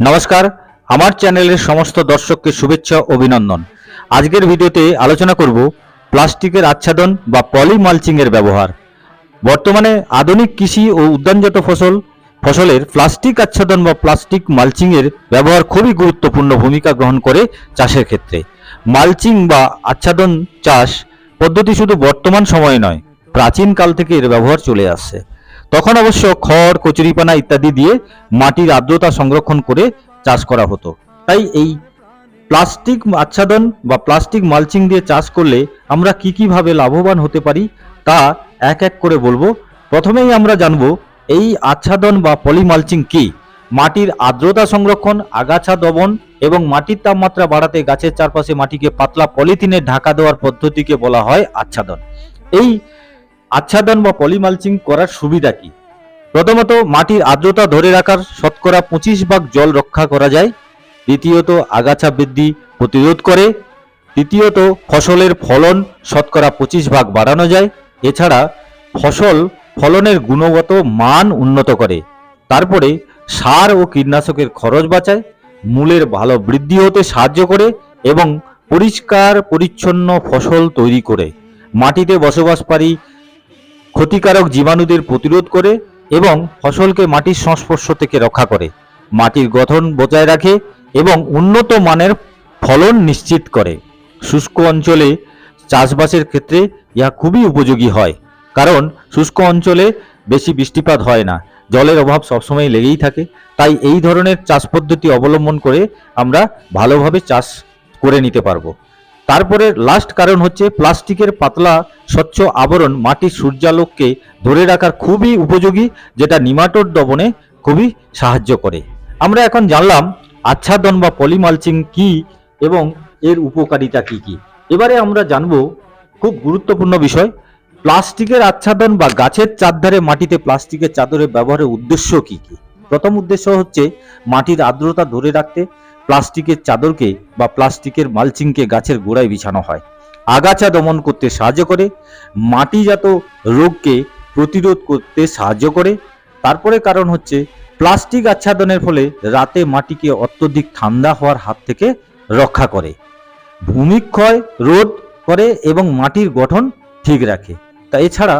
নমস্কার, আমার চ্যানেলের সমস্ত দর্শককে শুভেচ্ছা, অভিনন্দন। আজকের ভিডিওতে আলোচনা করব প্লাস্টিকের আচ্ছাদন বা পলি মালচিং এর ব্যবহার। বর্তমানে আধুনিক কৃষি ও উদ্যানজাত ফসল, ফসলের প্লাস্টিক আচ্ছাদন বা প্লাস্টিক মালচিং এর ব্যবহার খুবই গুরুত্বপূর্ণ ভূমিকা গ্রহণ করে চাষের ক্ষেত্রে। মালচিং বা আচ্ছাদন চাষ পদ্ধতি শুধু বর্তমান সময়ে নয়, প্রাচীন কাল থেকে এর ব্যবহার চলে আসছে। তখন অবশ্য খড়, কচুরিপানা ইত্যাদি দিয়ে মাটির আর্দ্রতা সংরক্ষণ করে চাষ করা হতো। তাই এই প্লাস্টিক আচ্ছাদন বা প্লাস্টিক মালচিং দিয়ে চাষ করলে আমরা কি কীভাবে লাভবান হতে পারি তা এক এক করে বলব। প্রথমেই আমরা জানব এই আচ্ছাদন বা পলি মালচিং কি? মাটির আর্দ্রতা সংরক্ষণ, আগাছা দমন এবং মাটির তাপমাত্রা বাড়াতে গাছের চারপাশে মাটিকে পাতলা পলিথিনে ঢাকা দেওয়ার পদ্ধতিকে বলা হয় আচ্ছাদন। এই আচ্ছাদন বা পলিমালচিং করার সুবিধা কি? প্রথমত, মাটির আর্দ্রতা ধরে রাখার শতকরা পঁচিশ ভাগ জল রক্ষা করা যায়। দ্বিতীয়ত, আগাছা বৃদ্ধি প্রতিরোধ করে। তৃতীয়ত, ফসলের ফলন শতকরা পঁচিশ ভাগ বাড়ানো যায়। এছাড়া, ফসল ফলনের গুণগত মান উন্নত করে। তারপরে, সার ও কীটনাশকের খরচ বাঁচায়। মূলের ভালো বৃদ্ধি হতে সাহায্য করে এবং পরিষ্কার, পরিচ্ছন্ন ফসল তৈরি করে। মাটিতে বসবাসকারী ক্ষতিকারক জীবাণুদের প্রতিরোধ করে এবং ফসলকে মাটির সংস্পর্শ থেকে রক্ষা করে, মাটির গঠন বজায় রাখে এবং উন্নত মানের ফলন নিশ্চিত করে। শুষ্ক অঞ্চলে চাষবাসের ক্ষেত্রে ইহা খুবই উপযোগী হয়, কারণ শুষ্ক অঞ্চলে বেশি বৃষ্টিপাত হয় না, জলের অভাব সবসময় লেগেই থাকে। তাই এই ধরনের চাষ পদ্ধতি অবলম্বন করে আমরা ভালোভাবে চাষ করে নিতে পারব। তারপরে লাস্ট কারণ হচ্ছে প্লাস্টিকের পাতলা স্বচ্ছ আবরণ মাটির সূর্যালোককে ধরে রাখার খুবই উপযোগী, যেটা নিমাটোড দমনে খুবই সাহায্য করে। আমরা এখন জানলাম আচ্ছাদন বা পলিমালচিং কি এবং এর উপকারিতা কি কি। এবারে আমরা জানব খুব গুরুত্বপূর্ণ বিষয়, প্লাস্টিকের আচ্ছাদন বা গাছের চারধারে মাটিতে প্লাস্টিকের চাদরের ব্যবহারের উদ্দেশ্য কি কি? প্রথম উদ্দেশ্য হচ্ছে মাটির আর্দ্রতা ধরে রাখতে প্লাস্টিকের চাদরকে বা প্লাস্টিকের মালচিংকে গাছের গোড়ায় বিছানো হয়। আগাছা দমন করতে সাহায্য করে, মাটিজাত রোগকে প্রতিরোধ করতে সাহায্য করে। তারপরে কারণ হচ্ছে, প্লাস্টিক আচ্ছাদনের ফলে রাতে মাটিকে অত্যধিক ঠান্ডা হওয়ার হাত থেকে রক্ষা করে। ভূমিক্ষয় রোধ করে এবং মাটির গঠন ঠিক রাখে। তা এছাড়া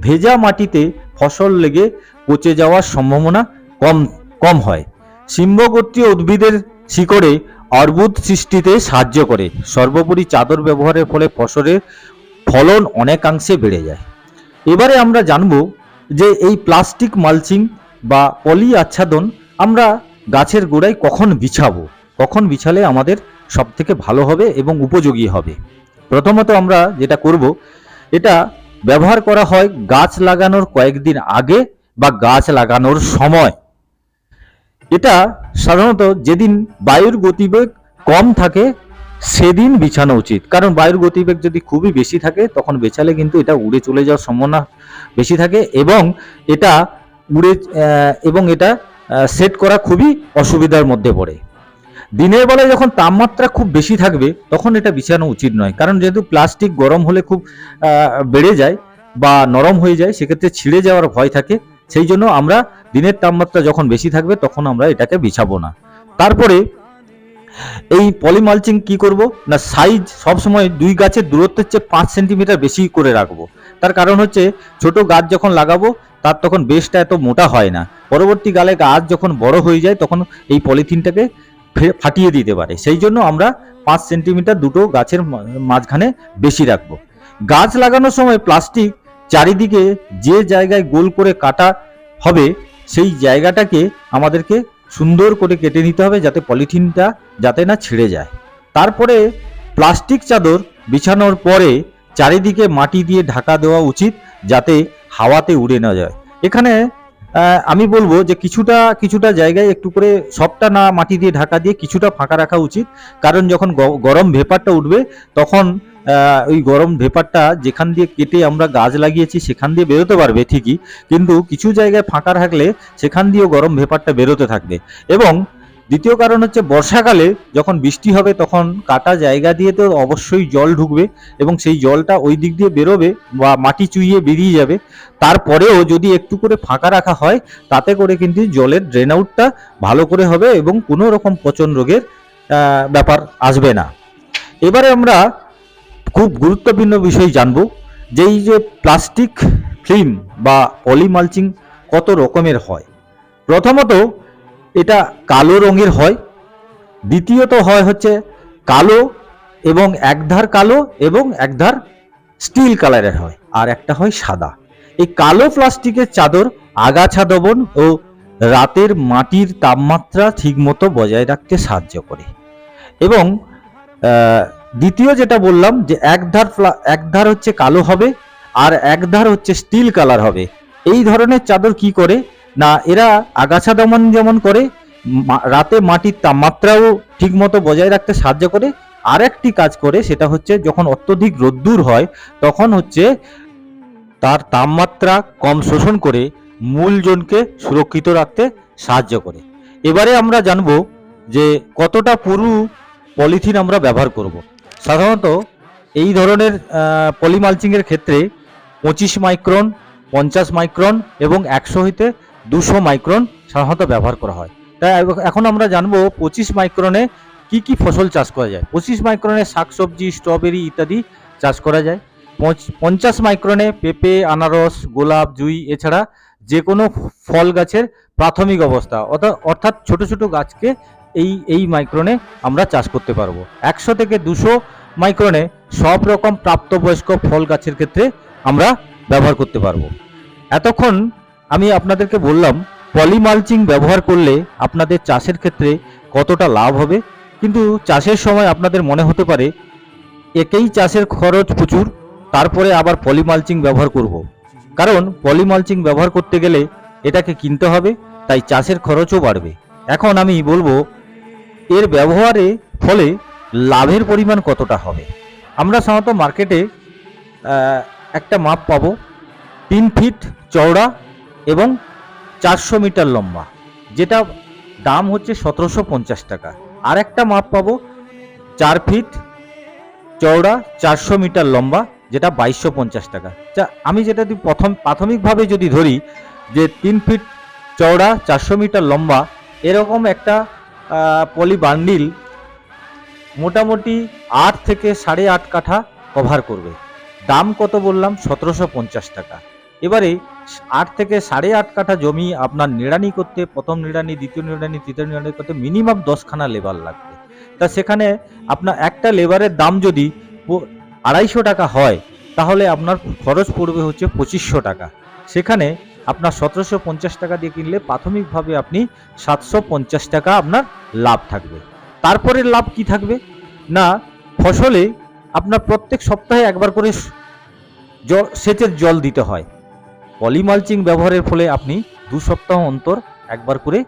ভেজা মাটিতে ফসল লেগে পচে যাওয়ার সম্ভাবনা কম কম হয়। সিম্বগোত্রীয় উদ্ভিদের শিকড়ে অর্বুদ সৃষ্টিতে সাহায্য করে। সর্বোপরি চাদর ব্যবহারের ফলে ফসলের ফলন অনেকাংশে বেড়ে যায়। এবারে আমরা জানব যে এই প্লাস্টিক মালচিং বা পলি আচ্ছাদন আমরা গাছের গোড়ায় কখন বিছাবো? কখন বিছালে আমাদের সব থেকে ভালো হবে এবং উপযোগী হবে? প্রথমত আমরা যেটা করব, এটা ব্যবহার করা হয় গাছ লাগানোর কয়েকদিন আগে বা গাছ লাগানোর সময়। এটা সাধারণত যেদিন বায়ুর গতিবেগ কম থাকে, সেদিন বিছানো উচিত। কারণ বায়ুর গতিবেগ যদি খুবই বেশি থাকে, তখন বেছালে কিন্তু এটা উড়ে চলে যাওয়ার সম্ভাবনা বেশি থাকে এবং এটা উড়ে এবং এটা সেট করা খুবই অসুবিধার মধ্যে পড়ে। দিনের বেলায় যখন তাপমাত্রা খুব বেশি থাকবে, তখন এটা বিছানো উচিত নয়। কারণ যেহেতু প্লাস্টিক গরম হলে খুব বেড়ে যায় বা নরম হয়ে যায়, সেক্ষেত্রে ছিঁড়ে যাওয়ার ভয় থাকে। সেই জন্য আমরা দিনের তাপমাত্রা যখন বেশি থাকবে, তখন আমরা এটাকে বিছাবো না। তারপরে এই পলিমালচিং কি করব? না, সাইজ সবসময় দুই গাছের দূরত্বের চেয়ে পাঁচ সেন্টিমিটার বেশি করে রাখব। তার কারণ হচ্ছে, ছোট গাছ যখন লাগাবো, তার তখন বেশটা এত মোটা হয় না। পরবর্তীকালে গাছ যখন বড় হয়ে যায়, তখন এই পলিথিনটাকে ফাটিয়ে দিতে পারে। সেই জন্য আমরা পাঁচ সেন্টিমিটার দুটো গাছের মাঝখানে বেশি রাখব। গাছ লাগানোর সময় প্লাস্টিক চারিদিকে যে জায়গায় গোল করে কাটা হবে, সেই জায়গাটাকে আমাদেরকে সুন্দর করে কেটে নিতে হবে যাতে পলিথিনটা যাতে না ছিঁড়ে যায়। তারপরে প্লাস্টিক চাদর বিছানোর পরে চারিদিকে মাটি দিয়ে ঢাকা দেওয়া উচিত যাতে হাওয়াতে উড়ে না যায়। এখানে আমি বলব যে কিছুটা কিছুটা জায়গায় একটু করে সবটা না মাটি দিয়ে ঢাকা দিয়ে কিছুটা ফাঁকা রাখা উচিত। কারণ যখন গরম ভেপারটা উঠবে, তখন ওই গরম ভেপারটা যেখান দিয়ে কেটে আমরা গাছ লাগিয়েছি, সেখান দিয়ে বেরোতে পারবে ঠিকই, কিন্তু কিছু জায়গায় ফাঁকা থাকলে সেখান দিয়েও গরম ভেপারটা বেরোতে থাকবে। এবং দ্বিতীয় কারণ হচ্ছে বর্ষাকালে যখন বৃষ্টি হবে, তখন কাটা জায়গা দিয়ে তো অবশ্যই জল ঢুকবে এবং সেই জলটা ওই দিক দিয়ে বেরোবে বা মাটি চুইয়ে বেরিয়ে যাবে। তারপরেও যদি একটু করে ফাঁকা রাখা হয়, তাতে করে কিন্তু জলের ড্রেন আউটটা ভালো করে হবে এবং কোনো রকম পচন রোগের ব্যাপার আসবে না। এবারে আমরা খুব গুরুত্বপূর্ণ বিষয় জানব যে এই যে প্লাস্টিক ফিল্ম বা পলিমালচিং কত রকমের হয়। প্রথমত এটা কালো রঙের হয়, দ্বিতীয়ত হয় হচ্ছে কালো এবং একধার কালো এবং একধার স্টিল কালারের হয়, আর একটা হয় সাদা। এই কালো প্লাস্টিকের চাদর আগাছা দমন ও রাতের মাটির তাপমাত্রা ঠিকমতো বজায় রাখতে সাহায্য করে। এবং দ্বিতীয় যেটা বললাম যে একধার প্লা- একধার হচ্ছে কালো হবে আর একধার হচ্ছে স্টিল কালার হবে। এই ধরনের চাদর কি করে? না, এরা আগাছা দমন যেমন করে রাতে মাটির তাপমাত্রাও ঠিকমতো বজায় রাখতে সাহায্য করে। আর একটি কাজ করে সেটা হচ্ছে যখন অত্যধিক রোদ্দুর হয়, তখন হচ্ছে তার তাপমাত্রা কম শোষণ করে মূলজনকে সুরক্ষিত রাখতে সাহায্য করে। এবারে আমরা জানব যে কতটা পুরু পলিথিন আমরা ব্যবহার করব। সাধারণত এই ধরনের পলিমালচিংয়ের ক্ষেত্রে পঁচিশ মাইক্রন, পঞ্চাশ মাইক্রন এবং একশো হইতে দুশো মাইক্রন সাধারণত ব্যবহার করা হয়। তাই এখন আমরা জানব পঁচিশ মাইক্রনে কি কি ফসল চাষ করা যায়। পঁচিশ মাইক্রনে শাকসবজি স্ট্রবেরি ইত্যাদি চাষ করা যায়। পঞ্চাশ মাইক্রনে পেঁপে, আনারস, গোলাপ, জুই এছাড়া যে কোনো ফল গাছের প্রাথমিক অবস্থা অর্থাৎ- অর্থাৎ ছোট ছোট গাছকে এই এই মাইক্রনে আমরা চাষ করতে পারব। একশো থেকে দুশো মাইক্রনে সব রকম প্রাপ্তবয়স্ক ফল গাছের ক্ষেত্রে আমরা ব্যবহার করতে পারব। এতক্ষণ আমি আপনাদেরকে বললাম পলিমালচিং ব্যবহার করলে আপনাদের চাষের ক্ষেত্রে কতটা লাভ হবে? কিন্তু চাষের সময় আপনাদের মনে হতে পারে, একেই চাষের খরচ প্রচুর, তারপরে আবার পলিমালচিং ব্যবহার করব। কারণ পলিমালচিং ব্যবহার করতে গেলে এটাকে কিনতে হবে, তাই চাষের খরচও বাড়বে। এখন আমি বলব এর ব্যবহারে ফলে লাভের পরিমাণ কতটা হবে? আমরা সাধারণত মার্কেটে একটা মাপ পাবো। তিন ফিট চওড়া এবং চারশো মিটার লম্বা, যেটা দাম হচ্ছে সতেরোশো পঞ্চাশ টাকা। আর একটা মাপ পাবো, চার ফিট চওড়া, চারশো মিটার লম্বা, যেটা বাইশশো পঞ্চাশ টাকা। যা আমি যেটা প্রথম, প্রাথমিকভাবে যদি ধরি যে তিন ফিট চওড়া, চারশো মিটার লম্বা, এরকম একটা পলি বান্ডিল মোটামুটি আট থেকে সাড়ে আট কাঠা কভার করবে। দাম কত বললাম? সতেরোশো পঞ্চাশ টাকা। এবারে আট থেকে সাড়ে আট কাঠা জমি আপনার নিড়ানি করতে, প্রথম নিড়ানি, দ্বিতীয় নিড়ানি, তৃতীয় নিড়ানি করতে মিনিমাম দশখানা লেবার লাগবে। তা সেখানে আপনার একটা লেবারের দাম যদি আড়াইশো টাকা হয়, তাহলে আপনার খরচ পড়বে হচ্ছে পঁচিশশো টাকা। সেখানে আপনার সতেরোশো পঞ্চাশ টাকা দিয়ে কিনলে প্রাথমিকভাবে আপনি সাতশো পঞ্চাশ টাকা আপনার লাভ থাকবে। তারপরে লাভ কি থাকবে? না, ফসলে আপনার প্রত্যেক সপ্তাহে একবার করে সেচের জল দিতে হয়। পলিমালচিং ব্যবহারের ফলে আপনি দু সপ্তাহ অন্তর একবার করে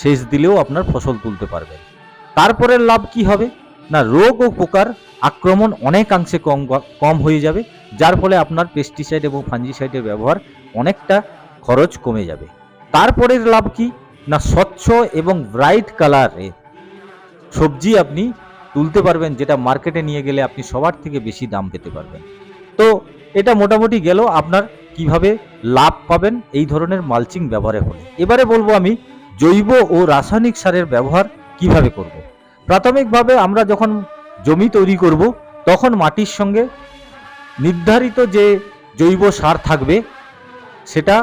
সেচ দিলেও আপনার ফসল তুলতে পারবেন। তারপরে লাভ কি হবে? না, রোগ ও পোকার আক্রমণ অনেকাংশে কম কম হয়ে যাবে, যার ফলে আপনার পেস্টিসাইড এবং ফাঞ্জিসাইডের ব্যবহার অনেকটা খরচ কমে যাবে। তারপরের লাভ কি? না স্বচ্ছ এবং ব্রাইট কালারে সবজি আপনি তুলতে পারবেন, যেটা মার্কেটে নিয়ে গেলে আপনি সবার থেকে বেশি দাম পেতে পারবেন। তো এটা মোটামুটি গেল, আপনার কীভাবে লাভ পাবেন, এই ধরনের মালচিং ব্যবহারে হলে এবারে বলব আমি, জৈব ও রাসায়নিক সারের ব্যবহার কীভাবে করব। প্রাথমিকভাবে আমরা যখন জমি তৈরি করব, তখন মাটির সঙ্গে নির্ধারিত যে জৈব সার থাকবে, সেটা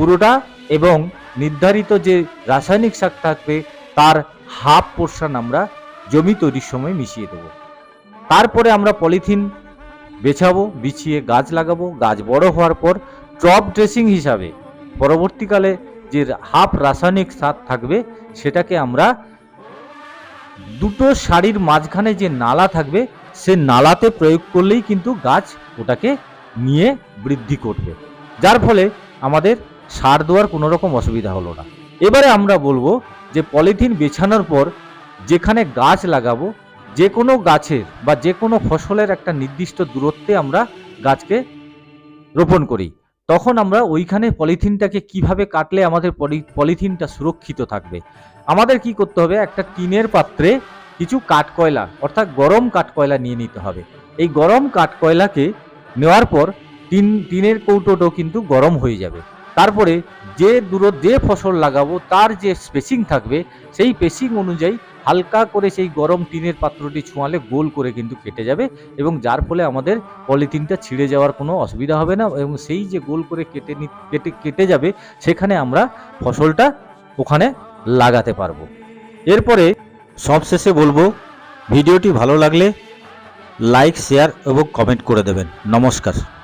পুরোটা এবং নির্ধারিত যে রাসায়নিক সার থাকবে, তার হাফ পোর্শন আমরা জমি তৈরির সময় মিশিয়ে দেবো। তারপরে আমরা পলিথিন বেছাবো, বিছিয়ে গাছ লাগাবো। গাছ বড় হওয়ার পর টপ ড্রেসিং হিসাবে পরবর্তীকালে যে হাফ রাসায়নিক সার থাকবে, সেটাকে আমরা দুটো শাড়ির মাঝখানে যে নালা থাকবে, সে নালাতে প্রয়োগ করলেই কিন্তু গাছ ওটাকে নিয়ে বৃদ্ধি করবে। যার ফলে আমাদের সার দেওয়ার কোনো রকম অসুবিধা হলো না। এবারে আমরা বলব যে পলিথিন বেছানোর পর যেখানে গাছ লাগাবো, যে কোনো গাছের বা যে কোনো ফসলের একটা নির্দিষ্ট দূরত্বে আমরা গাছকে রোপণ করি। তখন আমরা ওইখানে পলিথিনটাকে কীভাবে কাটলে আমাদের পলি- পলিথিনটা সুরক্ষিত থাকবে। আমাদের কি করতে হবে? একটা টিনের পাত্রে কিছু কাঠকয়লা, অর্থাৎ গরম কাঠকয়লা নিয়ে নিতে হবে। এই গরম কাঠকয়লাকে নেওয়ার পর টিন, টিনের কৌটোটাও কিন্তু গরম হয়ে যাবে। তারপরে যে দূর যে ফসল লাগাবো, তার যে স্পেসিং থাকবে, সেই পেসিং অনুযায়ী হালকা করে সেই গরম টিনের পাত্রটি ছোঁয়ালে গোল করে কিন্তু কেটে যাবে এবং যার ফলে আমাদের পলিথিনটা ছিঁড়ে যাওয়ার কোনো অসুবিধা হবে না এবং সেই যে গোল করে কেটে নি, কেটে কেটে যাবে, সেখানে আমরা ফসলটা ওখানে লাগাতে পারব। এরপরে সবশেষে বলব, ভিডিওটি ভালো লাগলে লাইক, শেয়ার এবং কমেন্ট করে দেবেন। নমস্কার।